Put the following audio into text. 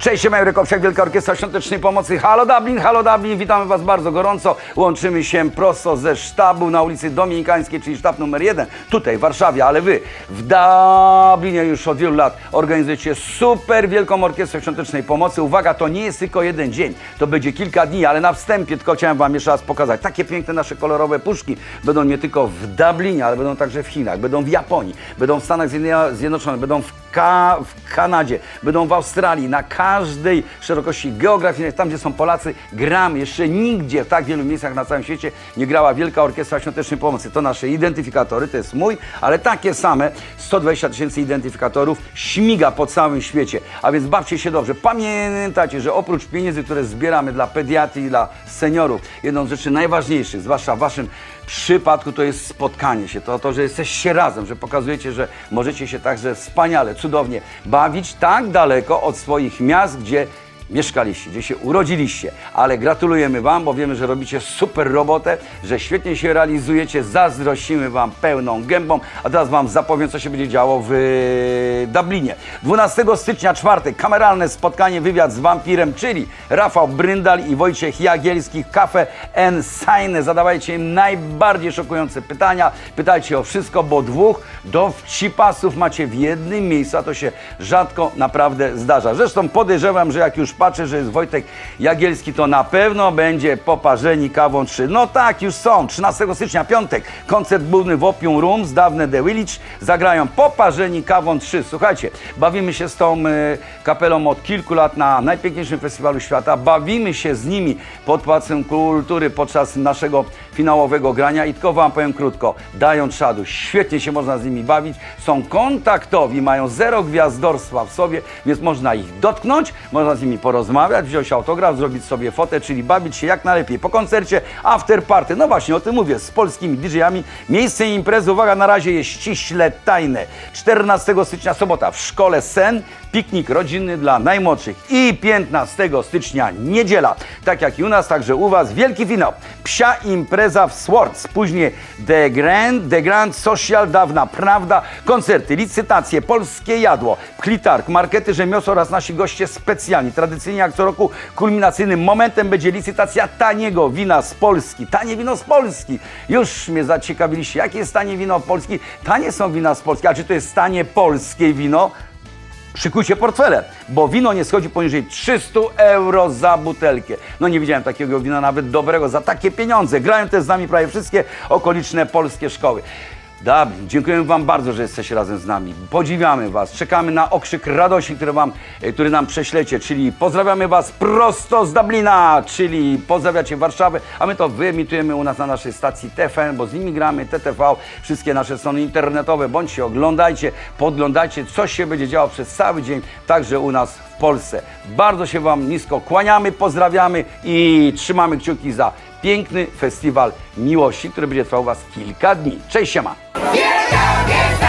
Cześć, Jurek Owsiak, Wielka Orkiestra Świątecznej Pomocy. Halo Dublin, halo Dublin, witamy Was bardzo gorąco. Łączymy się prosto ze sztabu na ulicy Dominikańskiej, czyli sztab numer jeden, tutaj w Warszawie, ale Wy w Dublinie już od wielu lat organizujecie super Wielką Orkiestrę Świątecznej Pomocy. Uwaga, to nie jest tylko jeden dzień, to będzie kilka dni, ale na wstępie tylko chciałem Wam jeszcze raz pokazać. Takie piękne nasze kolorowe puszki będą nie tylko w Dublinie, ale będą także w Chinach, będą w Japonii, będą w Stanach Zjedno- Zjednoczonych, będą w, Ka- w Kanadzie, będą w Australii, na każdej szerokości geograficznej, tam gdzie są Polacy, gramy. Jeszcze nigdzie w tak wielu miejscach na całym świecie nie grała Wielka Orkiestra Świątecznej Pomocy. To nasze identyfikatory, to jest mój, ale takie same 120 tysięcy identyfikatorów śmiga po całym świecie. A więc bawcie się dobrze. Pamiętajcie, że oprócz pieniędzy, które zbieramy dla pediatrii, dla seniorów, jedną z rzeczy najważniejszych, zwłaszcza w waszym przypadku to jest spotkanie się, to, to, że jesteście razem, że pokazujecie, że możecie się także wspaniale, cudownie bawić tak daleko od swoich miast, gdzie mieszkaliście, gdzie się urodziliście. Ale gratulujemy Wam, bo wiemy, że robicie super robotę, że świetnie się realizujecie, zazdrościmy Wam pełną gębą. A teraz Wam zapowiem, co się będzie działo w Dublinie. 12 stycznia, czwartek, kameralne spotkanie, wywiad z wampirem, czyli Rafał Bryndal i Wojciech Jagielski, Cafe N Sign. Zadawajcie im najbardziej szokujące pytania, pytajcie o wszystko, bo dwóch dowcipasów macie w jednym miejscu, a to się rzadko naprawdę zdarza. Zresztą podejrzewam, że jak już patrzę, że jest Wojtek Jagielski, to na pewno będzie poparzeni kawą 3. No tak, już są. 13 stycznia, piątek, koncert główny w Opium Rooms, dawne The Village, zagrają poparzeni kawą 3. Słuchajcie, bawimy się z tą e, kapelą od kilku lat na najpiękniejszym festiwalu świata, bawimy się z nimi pod Pałacem Kultury podczas naszego finałowego grania i tylko Wam powiem krótko, dają czadu, świetnie się można z nimi bawić, są kontaktowi, mają zero gwiazdorstwa w sobie, więc można ich dotknąć, można z nimi porozmawiać, wziąć autograf, zrobić sobie fotę, czyli bawić się jak najlepiej. Po koncercie after party, no właśnie o tym mówię, z polskimi DJ-ami. Miejsce imprezy, uwaga, na razie jest ściśle tajne. 14 stycznia, sobota w szkole Sen, piknik rodzinny dla najmłodszych i 15 stycznia, niedziela, tak jak i u nas, także u Was, wielki finał. Psia impreza w Swords, później The Grand, The Grand Social, dawna prawda, koncerty, licytacje, polskie jadło, klitark, markety, rzemiosło oraz nasi goście specjalni. Tradycyjnie jak co roku kulminacyjnym momentem będzie licytacja taniego wina z Polski. Tanie wino z Polski. Już mnie zaciekawiliście, jakie jest tanie wino Polski? Tanie są wina z Polski, a czy to jest tanie polskie wino? Szykujcie portfele, bo wino nie schodzi poniżej 300 euro za butelkę. No nie widziałem takiego wina nawet dobrego za takie pieniądze. Grają też z nami prawie wszystkie okoliczne polskie szkoły. Dublin, dziękujemy Wam bardzo, że jesteście razem z nami. Podziwiamy Was, czekamy na okrzyk radości, który, wam, e, który nam prześlecie, czyli pozdrawiamy Was prosto z Dublina, czyli pozdrawiacie Warszawę, a my to wyemitujemy u nas na naszej stacji TFN, bo z nimi gramy, TTV, wszystkie nasze strony internetowe, bądźcie, oglądajcie, podglądajcie, co się będzie działo przez cały dzień, także u nas w Polsce. Bardzo się Wam nisko kłaniamy, pozdrawiamy i trzymamy kciuki za piękny festiwal miłości, który będzie trwał Was kilka dni. Cześć, siema! Wielka